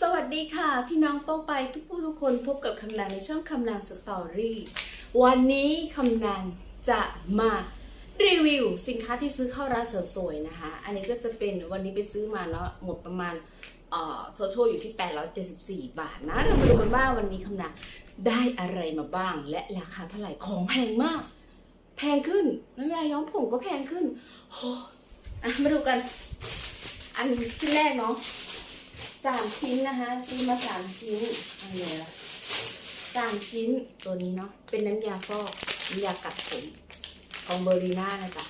สวัสดีค่ะ พี่น้องป้งไปทุกผู้ทุกคนพบกับคำนางในช่องคำนางสตอรี่วันนี้คำนางจะมารีวิวสินค้าที่ซื้อเข้าร้านเสริมสวยนะคะ อันนี้ก็จะเป็นวันนี้ไปซื้อมาเนาะหมดประมาณเอ่อโทโชอยู่ที่ 874 บาทนะเรามาดูกันว่าวันนี้คำนางได้อะไรมาบ้าง และราคาเท่าไหร่ของแพงมาก แพงขึ้นน้ำยาย้อมผมก็แพงขึ้นโอ้มาดูกัน อันชิ้นแรกเนาะ สามชิ้นนะคะซื้อมาสามชิ้นอันนี้ละสามชิ้นตัวนี้เนาะเป็นน้ำยาฟอกน้ำยากัดผมของเบอรีน่านะจ๊ะ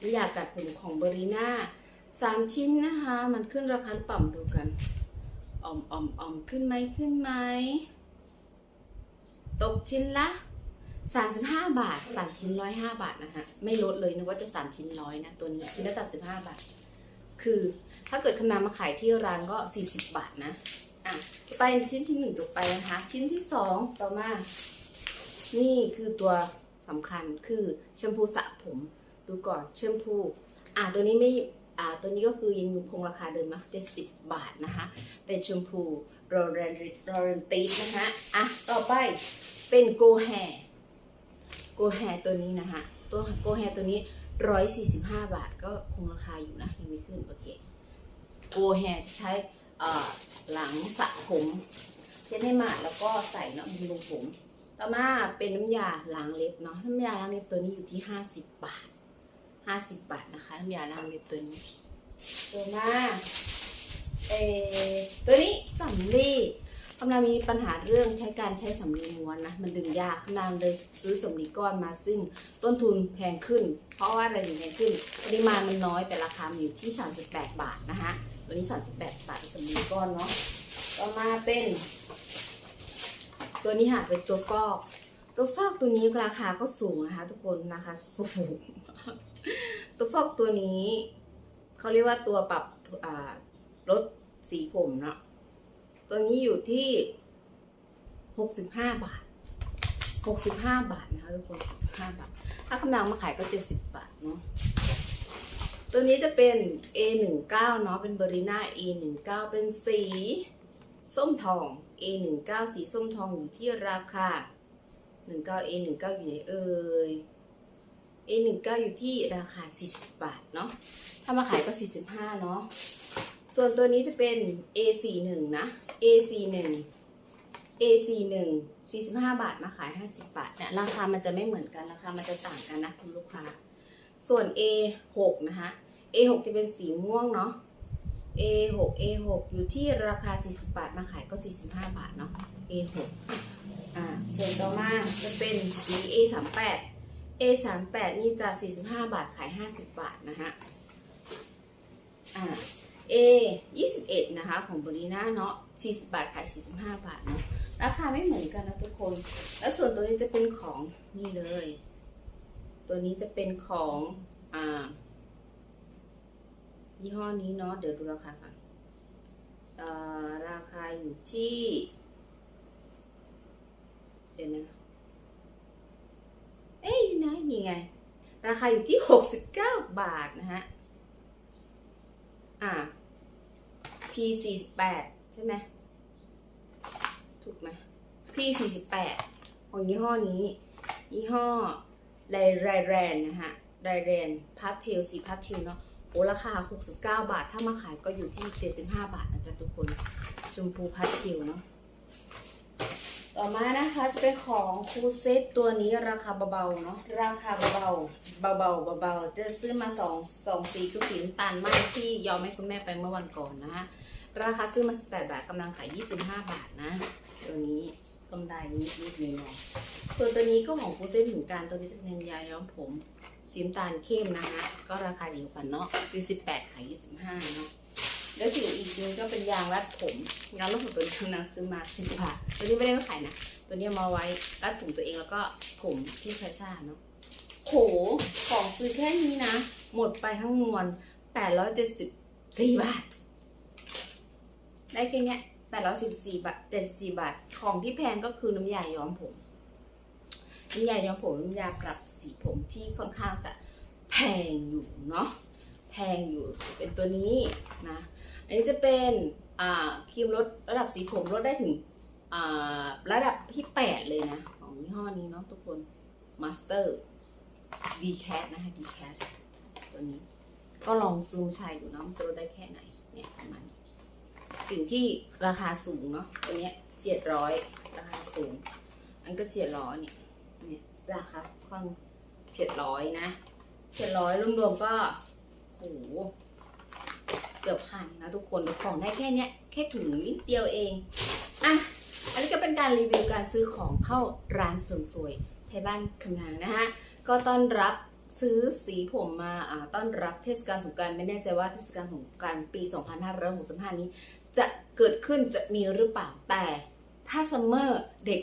น้ำยากัดผมของเบอรีน่าสามชิ้นนะคะ มันขึ้นราคาปล่ามาดูกันออมออมออมขึ้นไหมขึ้นไหมตกชิ้นละ35บห้าบาท3ชิ้น105บาทนะคะไม่ลดเลยนึกว่าจะ3ชิ้นร้อยนะตัวนี้ชิ้นละ35บาท คือถ้าเกิดคำนามมาขายที่ร้านก็ 40 บาทนะ อะ ไปชิ้นที่หนึ่งจบไปนะคะ ชิ้นที่สองต่อมา นี่คือตัวสำคัญคือแชมพูสระผม ดูก่อนแชมพู อะตัวนี้ไม่ อ่าตัวนี้ก็คือยังคงราคาเดิมมา70บาทนะคะ เป็นแชมพูโรเรนโรเรนตีนะคะ อะ ต่อไปเป็นโกแฮ โกแฮตัวนี้นะคะ ตัวโกแฮตัวนี้ 145 บาทก็คงราคาอยู่นะ ยังไม่ขึ้น โอเคโกแฮจะใช้หลังสระผมเช็ดให้หมาดแล้วก็ใส่เนาะบำรุงผม ต่อมาเป็นน้ำยาล้างเล็บเนาะน้ำยาล้างเล็บตัวนี้อยู่ที่ 50 บาท 50 บาทนะคะ น้ำยาล้างเล็บตัวนี้ตัวมาเออตัวนี้สำลี กำลังมีปัญหาเรื่องใช้การใช้สำลีม้วนนะ มันดึงยากขนาดเลยซื้อสำลีก้อนมาซึ่งต้นทุนแพงขึ้น เพราะว่าอะไรถึงแพงขึ้น ปริมาณมันน้อยแต่ราคามันอยู่ที่ 38 บาทนะคะตัวนี้ 38 บาทสำลีก้อนเนาะต่อมาเป็น ตัวนี้ค่ะเป็นตัวฟอก ตัวฟอกตัวนี้ราคาก็สูงนะคะ ทุกคนราคาสูงตัวฟอกตัวนี้เขาเรียกว่าตัวปรับลดสีผมเนาะ ตัวนี้อยู่ที่ 65 บาท 65 บาทนะคะทุกคน65บาท ถ้าคำนางมาขายก็ 70 บาทเนาะ ตัวนี้จะเป็น A19 เนาะ เป็นเบริน่า A19 เป็นสี ส้มทอง A19 สีส้มทองอยู่ที่ราคา 19 A19 อยู่ไหนเอ่ย A19 อยู่ที่ราคา 40 บาทเนาะ ถ้ามาขายก็ 45 เนาะ ส่วนตัวนี้จะเป็น A41 นะ A41 A41 45 บาทมาขาย 50 บาทเนี่ยราคามันจะไม่เหมือนกันราคามันจะต่างกันนะคุณลูกค้า ส่วน A6 นะคะ A6 จะเป็นสีม่วงเนาะ A6 A6 อยู่ที่ราคา 40 บาทมาขายก็ 45 บาทเนาะ A6 อ่าส่วนต่อมาจะเป็นสี A38 A38 นี่จะ 45 บาทขาย 50 บาทนะคะอ่า A 21 นะคะ ของบริน่าเนาะ 40 บาทขาย 45 บาทเนาะ ราคาไม่เหมือนกันนะทุกคน แล้วส่วนตัวนี้จะเป็นของนี่เลย ตัวนี้จะเป็นของอ่ายี่ห้อนี้เนาะ เดี๋ยวดูราคาก่อนราคาอยู่ที่ เดี๋ยวนะ เอ้ยอยู่ไหนนี่ไง ราคาอยู่ที่ 69 บาทนะฮะ อ่า P 48ใช่ไหมถูกไหม P 48ของยี่ห้อนี้ ยี่ห้อไดไรแรนนะฮะไรแรนพัทเทลสีพัทเทลเนาะโอ้ราคา 69 บาท ถ้ามาขายก็อยู่ที่ 75 บาทนะจ๊ะทุกคน ชมพูพัทเทลเนาะ ต่อมานะคะจะเป็นของคูเซตตัวนี้ราคาเบาๆเนาะราคาเบาๆเบาๆเบาๆจะซื้อมาสองสองสีคือสีน้ำตาลไหมที่ยอมให้คุณแม่ไปเมื่อวันก่อนนะคะราคาซื้อมา18บาทกำลังขาย25 บาทนะ ตัวนี้กำไรนิดนิดๆหน่อยๆส่วนตัวนี้ก็ของคูเซตเหมือนกันตัวนี้จะเป็นยาย้อมผมสีน้ำตาลเข้มนะคะก็ราคาเดียวกันเนาะคือ18ขาย25เนาะ แล้วสิ่งอีกนึงก็เป็นยางรัดผมยางรัดผมตัวนี้นางซื้อมาสิบบาทตัวนี้ไม่ได้มาขายนะ ตัวนี้มาไว้รัดผมตัวเองแล้วก็ผมที่ชาชาเนาะโหของซื้อแค่นี้นะ หมดไปทั้งมวลแปดร้อยเจ็ดสิบสี่บาท ได้แค่เนี้ยแปดร้อยสิบสี่บาทเจ็ดสิบสี่บาท ของที่แพงก็คือน้ำยาย้อมผมน้ำยาย้อมผมน้ำยาปรับสีผมที่ค่อนข้างจะแพงอยู่เนาะแพงอยู่เป็นตัวนี้นะ อันนี้จะเป็นครีมลดระดับสีผมลดได้ถึงระดับที่แปดเลยนะ ของยี่ห้อนี้เนาะทุกคน Master d c a t นะคะ d c a t ตัวนี้ ก็ลองซื้อมาใช้ดูเนาะมันจะลดได้แค่ไหนเนี่ยประมาณนี้สิ่งที่ราคาสูงเนาะตัวเนี้ยเจ็ดร้อยราคาสูง อันก็เจ็ดร้อยเนี่ยเนี่ยราคาค่อนเจ็ดร้อยนะเจ็ดร้อยรวมๆก็โห เกือบพันนะทุกคนของได้แค่เนี้ยแค่ถุงนิดเดียวเองอะอันนี้ก็เป็นการรีวิวการซื้อของเข้าร้านเสริมสวยไทยบ้านคำนางนะฮะก็ต้อนรับซื้อสีผมมาต้อนรับเทศกาลสงกรารไม่แน่ใจว่าเทศกาลสงกรารปี 2565 นี้ จะเกิดขึ้นจะมีหรือเปล่าแต่ถ้าซัมเมอร์เด็ก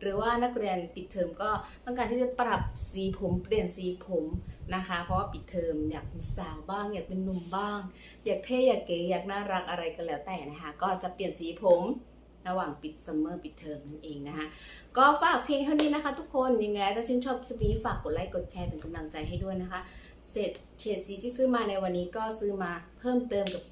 หรือว่านักเรียนปิดเทอมก็ต้องการที่จะปรับสีผมเปลี่ยนสีผมนะคะ เพราะว่าปิดเทอมอยากเป็นสาวบ้าง อยากเป็นหนุ่มบ้าง อยากเท่อยากเก๋อยากน่ารักอะไรก็แล้วแต่นะคะ ก็จะเปลี่ยนสีผมระหว่างปิดซัมเมอร์ปิดเทอมนั่นเองนะคะ ก็ฝากเพียงเท่านี้นะคะทุกคนยังไงถ้าชื่นชอบคลิปนี้ฝากกดไลค์กดแชร์เป็นกำลังใจให้ด้วยนะคะ เสร็จเฉดสีที่ซื้อมาในวันนี้ก็ซื้อมาเพิ่มเติมกับ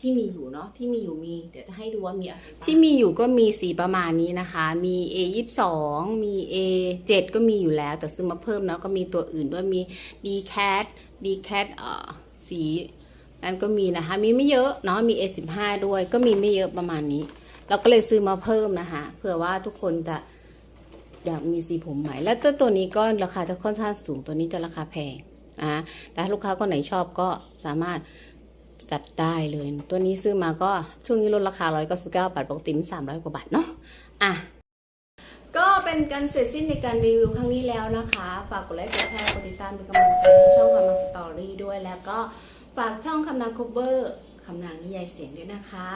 ที่มีอยู่เนาะที่มีอยู่มี เดี๋ยวจะให้ดูว่ามีอะไรที่มีอยู่ก็มีสีประมาณนี้นะคะ มี A 2 2มี A 7ก็มีอยู่แล้ว แต่ซื้อมาเพิ่มแล้วก็มีตัวอื่นด้วยมี D cat D cat เอ่อสีนั้นก็มีนะคะ มีไม่เยอะเนาะมี A 1 5ด้วย ก็มีไม่เยอะประมาณนี้ เราก็เลยซื้อมาเพิ่มนะคะเผื่อว่าทุกคนจะอยากมีสีผมใหม่ แล้วตัวตัวนี้ก็ราคาจะค่อนข้างสูงตัวนี้จะราคาแพงนะแต่ถ้าลูกค้าคนไหนชอบก็สามารถ จัดได้เลย ตัวนี้ซื้อมาก็ช่วงนี้ลดราคา 199 บาทปกติมัน300 กว่าบาทเนาะอะก็เป็นการเสร็จสิ้นในการรีวิวครั้งนี้แล้วนะคะ ฝากกดไลค์กดแชร์กดติดตามเป็นกำลังใจให้ช่องคำนางสตอรี่ด้วยแล้วก็ฝากช่องคำนางคัฟเวอร์คำนางนิยายเสียงด้วยนะคะ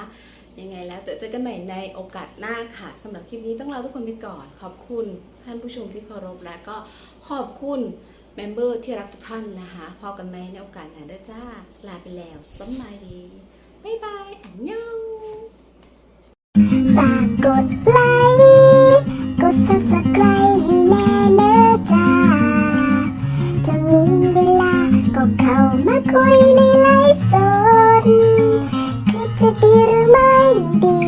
ยังไงแล้วเจอเจอกันใหม่ในโอกาสหน้าค่ะสำหรับคลิปนี้ต้องลาทุกคนไปก่อน ขอบคุณท่านผู้ชมที่เคารพและก็ขอบคุณ เมมเบอร์ที่รักทุกท่านนะคะ พอกันไหมในโอกาสหน้าเด้อจ้า ลาไปแล้วสำบายดีบ๊ายบาย อันยองฝากกดไลค์กด subscribe ให้แน่เนอะจ้า จะมีเวลาก็เข้ามาคุยในไลฟ์สดที่จะดีหรือไม่ดี